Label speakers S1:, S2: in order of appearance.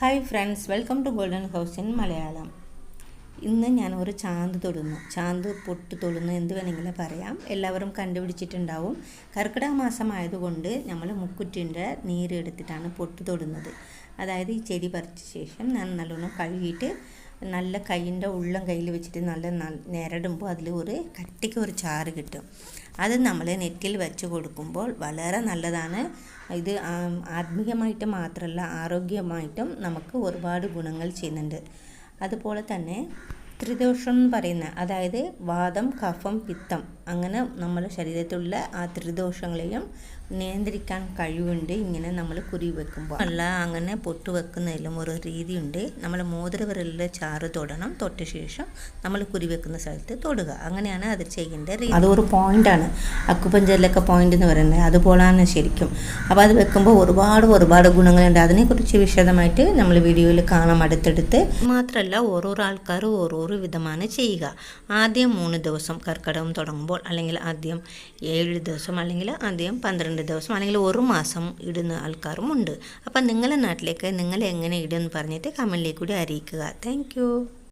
S1: Hi friends welcome to golden house in Malayalam. ഇന്ന് ഞാൻ ഒരു ചാന്ത് തൊടുന്നു. ചാന്ത് പൊട്ട് തൊടുന്നു എന്ത് വേണമെങ്കിലും പറയാം. എല്ലാവരും കണ്ടുപിടിച്ചിട്ടുണ്ടാവും. കർക്കിടക മാസമായതുകൊണ്ട് നമ്മൾ മുക്കുറ്റിന്റെ നീര് എടുത്തിട്ടാണ് പൊട്ട് തൊടുന്നത്. അതായത് ഈ ചെടി പറിച്ച ശേഷം ഞാൻ നല്ലോണം കഴുകിയിട്ട് നല്ല കൈയിന്റെ ഉള്ളം കയ്യിൽ വെച്ചിട്ട് നല്ല നിരടുമ്പോൾ അതിൽ ഒരു കട്ടിക്ക് ഒരു ചാറ് കിട്ടും. അത് നമ്മൾ നെറ്റിൽ വെച്ച് കൊടുക്കുമ്പോൾ വളരെ നല്ലതാണ്. ഇത് ആത്മീയമായിട്ട് മാത്രമല്ല ആരോഗ്യമായിട്ടും നമുക്ക് ഒരുപാട് ഗുണങ്ങൾ ചെയ്യുന്നുണ്ട്. അതുപോലെ തന്നെ ത്രിദോഷം എന്ന് പറയുന്ന അതായത് വാദം കഫം പിത്തം അങ്ങനെ നമ്മുടെ ശരീരത്തിലുള്ള ആ ത്രിദോഷങ്ങളെയും നിയന്ത്രിക്കാൻ കഴിവുണ്ട്. ഇങ്ങനെ നമ്മൾ കുരി വെക്കുമ്പോൾ. അല്ല അങ്ങനെ പൊട്ട് വെക്കുന്നതിലും ഒരു രീതിയുണ്ട്. നമ്മൾ മോതിരവിരലിൽ ചാറ് തൊടണം. തൊട്ട ശേഷം നമ്മൾ കുരി വെക്കുന്ന സ്ഥലത്ത് തൊടുക. അങ്ങനെയാണ് അത് ചെയ്യേണ്ട രീതി. അതൊരു പോയിന്റാണ് അക്കുപഞ്ചറിലൊക്കെ പോയിന്റ് എന്ന് പറയുന്നത്. അതുപോലാണ് ശരിക്കും. അപ്പോൾ അത് വെക്കുമ്പോൾ ഒരുപാട് ഒരുപാട് ഗുണങ്ങളുണ്ട്. അതിനെക്കുറിച്ച് വിശദമായിട്ട് നമ്മൾ വീഡിയോയിൽ കാണാം അടുത്തടുത്ത്. മാത്രമല്ല ഓരോരോ ആൾക്കാരും ഓരോരോ വിധമാണ് ചെയ്യുക. ആദ്യം മൂന്ന് ദിവസം കർക്കിടകം തുടങ്ങുമ്പോൾ അല്ലെങ്കിൽ ആദ്യം ഏഴ് ദിവസം അല്ലെങ്കിൽ ആദ്യം പന്ത്രണ്ട് ദിവസം അല്ലെങ്കിൽ ഒരു മാസം ഇടുന്ന ആൾക്കാരും ഉണ്ട്. അപ്പം നിങ്ങളുടെ നാട്ടിലേക്ക് നിങ്ങൾ എങ്ങനെ ഇടുമെന്ന് പറഞ്ഞിട്ട് കമന്റിലേക്ക് കൂടി അറിയിക്കുക. താങ്ക്